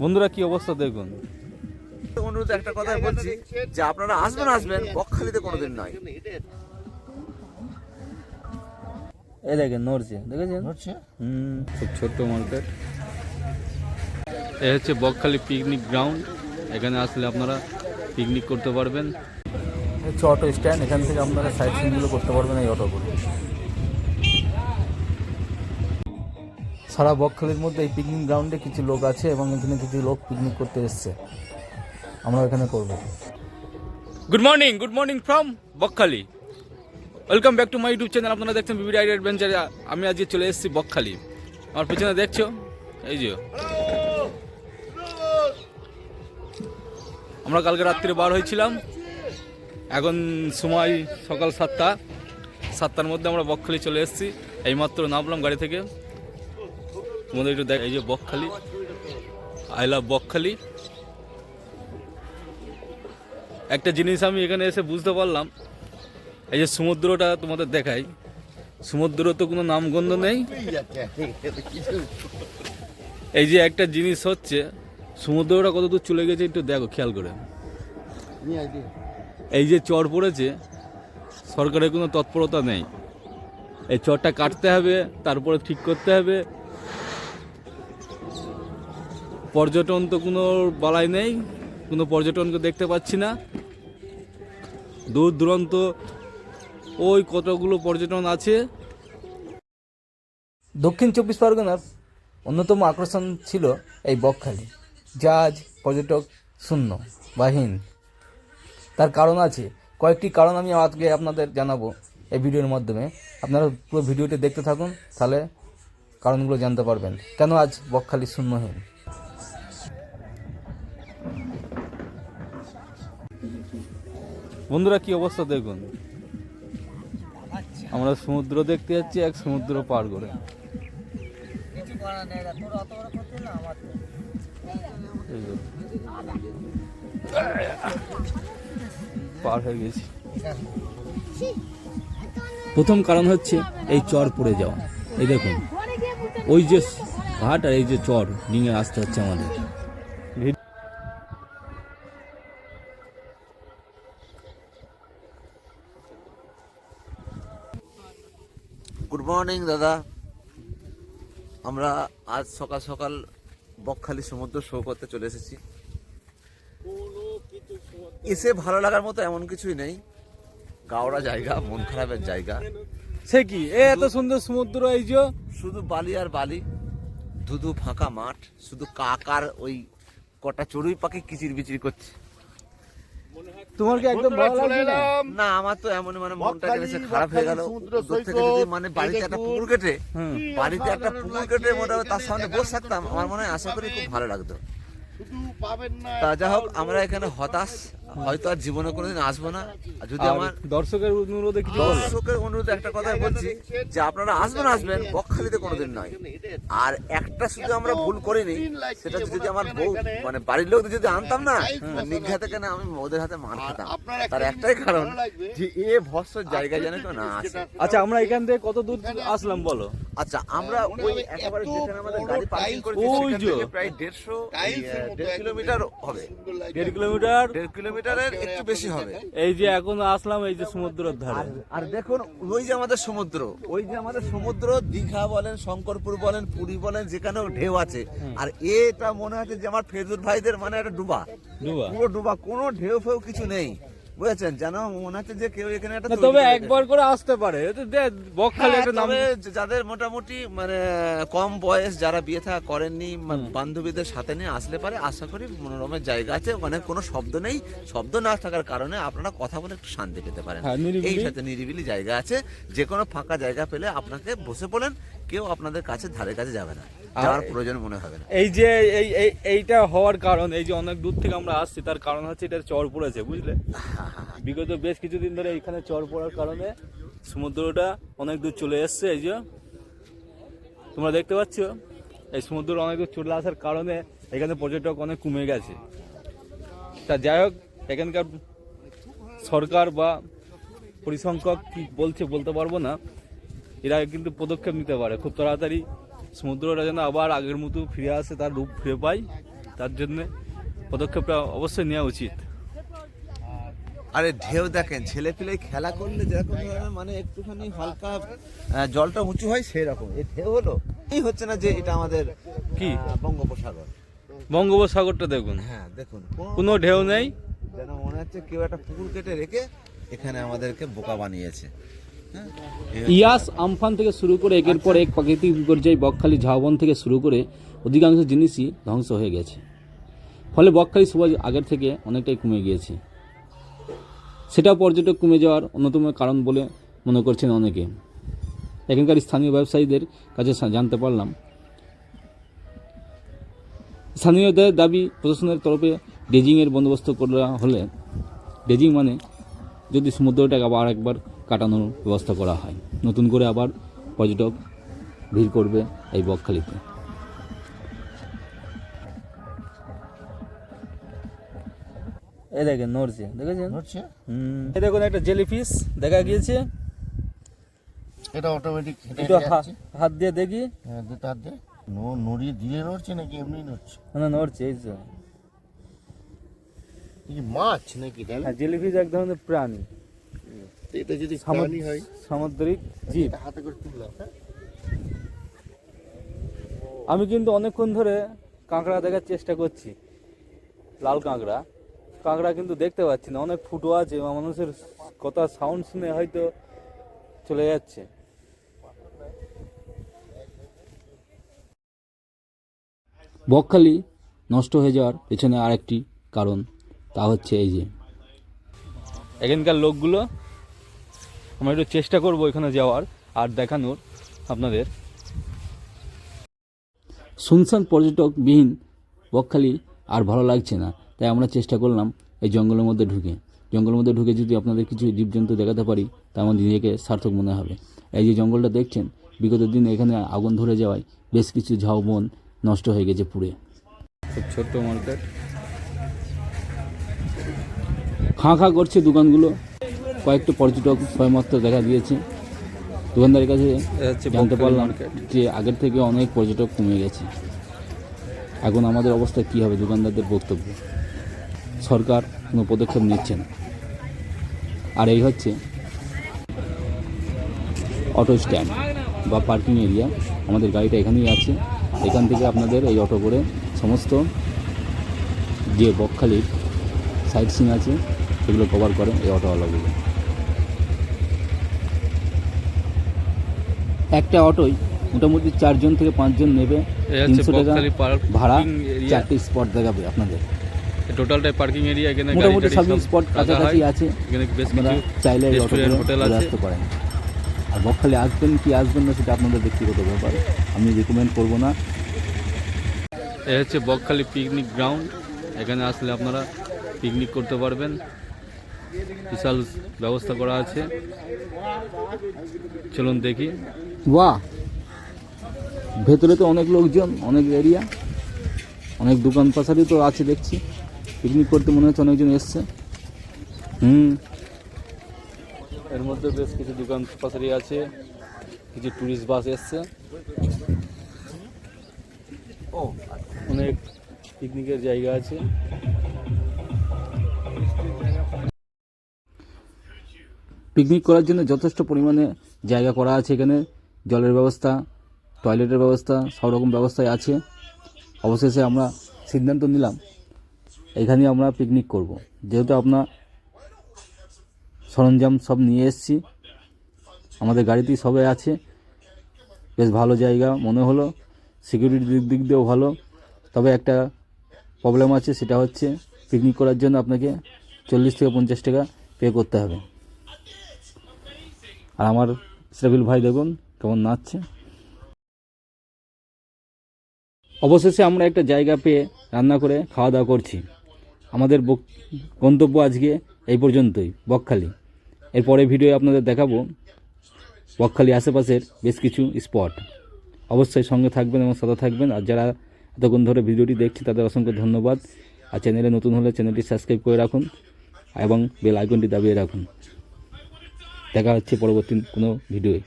বন্ধুরা কি অবস্থা দেখুন। অনুরোধ একটা কথা বলছি যে আপনারা আসবেন আসবেন বকখালিতে কোনোদিন নয়। এই দেখেন নড়ছে দেখেছেন? হুম। খুব ছোট্ট মার্কেট। এ হচ্ছে বকখালি পিকনিক গ্রাউন্ড। এখানে আসলে আপনারা পিকনিক করতে পারবেন। হচ্ছে অটো স্ট্যান্ড এখান থেকে আপনারা সাইড সিনগুলো করতে পারবেন এই অটো সারা বকখালির মধ্যে এই পিকনিক গ্রাউন্ডে কিছু লোক আছে এবং এখানে কিছু লোক পিকনিক করতে এসছে। আমরা এখানে করব। Good morning good morning from Bakkhali. Welcome back to my YouTube channel আপনারা দেখছেন বিবি রাইড অ্যাডভেঞ্চার আমি আজকে চলে এসেছি বকখালি। আমার পেছনে দেখছ? এই যে। আমরা কালকে রাত্রে বার হয়েছিলাম। এখন সময় সকাল সাতটা। সাতটার মধ্যে আমরা বকখালি চলে এসেছি। এইমাত্র নামলাম গাড়ি থেকে। তোমাদের একটু দেখ, এই যে বকখালি। I love Bakkhali. একটা জিনিস আমি এখানে এসে বুঝতে পারলাম, এই যে সমুদ্রটা তোমাদের দেখাই। সমুদ্র তো কোনো নামগন্ধ নেই। এই যে একটা জিনিস হচ্ছে, সমুদ্রটা কত দূর চলে গেছে একটু দেখো, খেয়াল করে। এই যে চর পড়েছে, সরকারের কোনো তৎপরতা নেই। এই চরটা কাটতে হবে, তারপরে ঠিক করতে হবে পর্যটন তো কোনো বালাই নেই, কোনো পর্যটনকে দেখতে পাচ্ছি না। দূর দূরান্ত ওই কতগুলো পর্যটন আছে। দক্ষিণ চব্বিশ পরগনার অন্যতম আকর্ষণ ছিল এই বকখালি, যা আজ পর্যটক শূন্য বাহীন তার কারণ আছে, কয়েকটি কারণ আমি আজকে আপনাদের জানাব এই ভিডিওর মাধ্যমে। আপনারা পুরো ভিডিওটি দেখতে থাকুন, তাহলে কারণগুলো জানতে পারবেন, কেন আজ বকখালি শূন্যহীন? বন্ধুরা, কি অবস্থা দেখুন। আমরা সমুদ্র দেখতে যাচ্ছি, এক সমুদ্র পার করে। পার হয়ে গেছি। প্রথম কারণ হচ্ছে এই চর পড়ে যাওয়া। এই দেখুন, ওই যে ঘাট আর এই যে চর ডিঙে আসতে হচ্ছে আমাদের গুড মর্নিং দাদা। আমরা আজ সকাল সকাল বকখালি সমুদ্র শো করতে চলে এসেছি। এসে ভালো লাগার মতো এমন কিছুই নেই। গাওড়া জায়গা মন খারাপের জায়গা। সে কি? এ এত সুন্দর সমুদ্র এই যে। শুধু বালি আর বালি ধুধু ফাঁকা মাঠ শুধু কাকার ওই কটা চড়ুই পাখি কিচির বিচির করছে। তোমার কি একদম ভালো লাগছে না? না আমার তো এমন মানে মনটা কেটেছে খারাপ হয়ে গেল। দূর থেকে যদি মানে বাড়িতে একটা পুকুর কেটে বাড়িতে একটা পুকুর কেটে মোটামুটি তার সামনে বসে থাকতাম। আমার মনে হয় আশা করি খুব ভালো লাগতো। তা যা হোক আমরা এখানে হতাশ হয়তো আর জীবনে কোনোদিন আসব না। আর যদি আমার দর্শকের অনুরোধে কিছু দর্শকের অনুরোধে একটা কথা বলছি যে আপনারা আসবেন আসবেন বকখালিতে কোনোদিন নয়। আর একটা শুধু আমরা ভুল করিনি সেটা যদি আমার বউ মানে বাড়ির লোক যদি আনতাম না নিঘা থেকে না আমি ওদের হাতে মার খেতাম। তার একটাই কারণ যে এ ভস্য জায়গা যেন কেউ না আসে। আচ্ছা আমরা এখান থেকে কত দূর আসলাম বলো? আচ্ছা আমরা ওই একেবারে যেখানে আমাদের গাড়ি পার্কিং করেছি সেখান থেকে প্রায় দেড়শো দেড় কিলোমিটার হবে। দেড় কিলোমিটার? দেড় কিলোমিটারের একটু বেশি হবে। এই যে এখন আসলাম এই যে সমুদ্রের ধারে। আর দেখুন ওই যে আমাদের সমুদ্র ওই যে আমাদের সমুদ্র দীঘা বলেন শঙ্করপুর বলেন পুরী বলেন যেখানেও ঢেউ আছে। আর এটা মনে হচ্ছে যে আমার ফেজুর ভাইদের মানে একটা ডুবা। ডুবা। পুরো ডুবা কোনো ঢেউ ফেউ কিছু নেই। বুঝেছেন? যেন মনে হচ্ছে যে কেউ এখানে একটা তবে একবার করে আসতে পারে। বকখালি হ্যাঁ, একটা নাম তবে যাদের মোটামুটি মানে কম বয়স যারা বিয়ে থাকা করেননি বান্ধবীদের সাথে নিয়ে আসলে পারে আশা করি মনোরমের জায়গা আছে। ওখানে কোনো শব্দ নেই। শব্দ না থাকার কারণে আপনারা কথা বলে একটু শান্তি পেতে পারেন। হ্যাঁ, এই সাথে নিরিবিলি জায়গা আছে। যে কোনো ফাঁকা জায়গা পেলে আপনাকে বসে পড়েন কেউ আপনাদের কাছে ধারে কাছে যাবে না। যাওয়ার প্রয়োজন মনে হবে না। এই যে এই এই এইটা হওয়ার কারণ এই যে অনেক দূর থেকে আমরা আসছি তার কারণ হচ্ছে এটা চর পড়েছে বুঝলে? বিগত বেশ কিছুদিন ধরে এখানে চর পড়ার কারণে সমুদ্রটা অনেক দূর চলে এসছে, এই যে। তোমরা দেখতে পাচ্ছ? এই সমুদ্র অনেক দূর চলে আসার কারণে এখানে পর্যটক অনেক কমে গেছে। তা যাই হোক, এখানকার সরকার বা পরিসংখ্যক কি বলছে বলতে পারব না। এরা কিন্তু পদক্ষেপ নিতে পারে। খুব তাড়াতাড়ি সমুদ্রটা যেন আবার আগের মতো ফিরে আসে, তার রূপ ফিরে পায়। তার জন্যে পদক্ষেপটা অবশ্যই নেওয়া উচিত। আরে ঢেউ দেখেন ছেলে পিলে খেলা করলে যেরকম ধরনের মানে একটুখানি হালকা জলটা উঁচু হয় সেই রকম এই ঢেউ হলো। এই হচ্ছে না যে এটা আমাদের কি? বঙ্গোপসাগর। বঙ্গোপসাগরটা দেখুন। হ্যাঁ দেখুন। কোনো- ঢেউ নেই। যেন মনে হচ্ছে কেউ একটা পুকুর কেটে রেখে এখানে আমাদেরকে বোকা বানিয়েছে। হ্যাঁ? ইয়াস আমফান থেকে শুরু করে একের পর এক প্রাকৃতিক বিপর্যয় বকখালি ঝাউবন থেকে শুরু করে অধিকাংশ জিনিসই ধ্বংস হয়ে গেছে। ফলে বকখালি সবুজ আগের থেকে অনেকটাই কমে গিয়েছে। সেটাও পর্যটক কমে যাওয়ার অন্যতম কারণ বলে মনে করছেন অনেকে। এখানকার স্থানীয় ব্যবসায়ীদের কাছে জানতে পারলাম। স্থানীয়দের দাবি, প্রশাসনের তরফে ডেজিংয়ের বন্দোবস্ত করা হলে ডেজিং মানে যদি সমুদ্রটাকে আবার একবার কাটানোর ব্যবস্থা করা হয়। নতুন করে আবার পর্যটক ভিড় করবে এই বকখালিতে। এই দেখেন নড়ছে দেখেছেন? হচ্ছে হুম। এই দেখুন একটা জেলিফিশ দেখা গিয়েছে। এটা অটোমেটিক একটু হাত দিয়ে দেখি। হ্যাঁ দে তার দে নো- নড়িয়ে দিয়ে নড়ছে নাকি এমনি নড়ছে? না নড়ছে এই কি মাছ নাকি তাহলে? হ্যাঁ জেলিফিশ এক ধরনের প্রাণী। এটা যদি প্রাণী হয় সামুদ্রিক জীব। হাতে করে তুললাম হ্যাঁ? আমি কিন্তু অনেকক্ষণ ধরে কাঁকড়া দেখার চেষ্টা করছি লাল কাঁকড়া। কাঁকড়া কিন্তু দেখতে পাচ্ছি না। অনেক ফুটো আছে বা মানুষের কথা সাউন্ড শুনে হয়তো চলে যাচ্ছে। বকখালি নষ্ট হয়ে যাওয়ার পেছনে আরেকটি কারণ তা হচ্ছে এই যে। এখানকার লোকগুলো আমরা একটু চেষ্টা করব এখানে যাওয়ার আর দেখানোর আপনাদের। শুনশান পর্যটকবিহীন বকখালি আর ভালো লাগছে না। তাই আমরা চেষ্টা করলাম এই জঙ্গলের মধ্যে ঢুকে। জঙ্গলের মধ্যে ঢুকে যদি আপনাদের কিছু জীবজন্তু দেখাতে পারি তা আমাদের নিজেকে সার্থক মনে হবে। এই যে জঙ্গলটা দেখছেন বিগত দিনে এখানে আগুন ধরে যাওয়ায় বেশ কিছু ঝাউবন নষ্ট হয়ে গেছে পুড়ে। খুব ছোট্ট মার্কেট। খাঁ খাঁ করছে দোকানগুলো। কয়েকটা পর্যটক সবেমাত্র দেখা দিয়েছে। দোকানদারের কাছে জানতে পারলাম যে আগের থেকে অনেক পর্যটক কমে গেছে। এখন আমাদের অবস্থা কী হবে দোকানদারদের বক্তব্য? সরকার কোনো পদক্ষেপ নিচ্ছে না আর এই হচ্ছে অটো স্ট্যান্ড বা পার্কিং এরিয়া আমাদের গাড়িটা এখানেই আছে। এখান থেকে আপনাদের এই অটো করে সমস্ত যে বকখালির সাইট সিন আছে সেগুলো কভার করে এই অটোওয়ালাগুলো একটা অটোই মোটামুটি চারজন থেকে পাঁচজন নেবে। তিনশো টাকা ভাড়া চারটি স্পট দেখাবে আপনাদের। টোটালটাই পার্কিং এরিয়া এখানে মোটামুটি সব স্পট কাছাকাছি আছে। এখানে বেশ কিছু চাইলে রেস্টুরেন্ট, হোটেল আছে। আসতে পারেন। আর বকখালি আসবেন কি আসবেন না সেটা আপনাদের ব্যক্তিগত ব্যাপার। আমি রেকমেন্ড করব না। এই হচ্ছে বকখালি পিকনিক গ্রাউন্ড এখানে আসলে আপনারা পিকনিক করতে পারবেন। বিশাল ব্যবস্থা করা আছে। চলুন দেখি। বাহ! ভেতরে তো অনেক লোকজন অনেক এরিয়া অনেক দোকান পাশারি তো আছে দেখছি। পিকনিক করতে মনে হচ্ছে অনেকজন এসছে। হুম। এর মধ্যে বেশ কিছু দোকান পাশারি আছে কিছু টুরিস্ট বাস এসছে। ও অনেক পিকনিকের জায়গা আছে। পিকনিক করার জন্য যথেষ্ট পরিমাণে জায়গা করা আছে এখানে। জলের ব্যবস্থা টয়লেটের ব্যবস্থা সব রকম ব্যবস্থাই আছে। অবশেষে আমরা সিদ্ধান্ত নিলাম এখানে আমরা পিকনিক করব। যেহেতু আপনার সরঞ্জাম সব নিয়ে এসেছি, আমাদের গাড়িতেই সবাই আছে। বেশ ভালো জায়গা মনে হলো সিকিউরিটি দিক দিক দিয়েও ভালো। তবে একটা প্রবলেম আছে, সেটা হচ্ছে পিকনিক করার জন্য আপনাকে চল্লিশ থেকে পঞ্চাশ টাকা পে করতে হবে। আর আমার ইসরাফিল ভাই দেখুন কেমন নাচছে। অবশেষে আমরা একটা জায়গা পেয়ে রান্না করে খাওয়া দাওয়া করছি। আমাদের গন্তব্য আজকে এই পর্যন্তই, বকখালি। এরপরে ভিডিও আপনাদের দেখাবো বকখালি আশেপাশের বেশ কিছু স্পট। অবশ্যই সঙ্গে থাকবেন এবং সাথে থাকবেন, আর যারা এতক্ষণ ধরে ভিডিওটি দেখছে তাদের অসংখ্য ধন্যবাদ। আর চ্যানেলে নতুন হলে চ্যানেলটি সাবস্ক্রাইব করে রাখুন এবং বেল আইকনটি দাবিয়ে রাখুন। দেখা হচ্ছে পরবর্তী কোনো ভিডিওয়ে।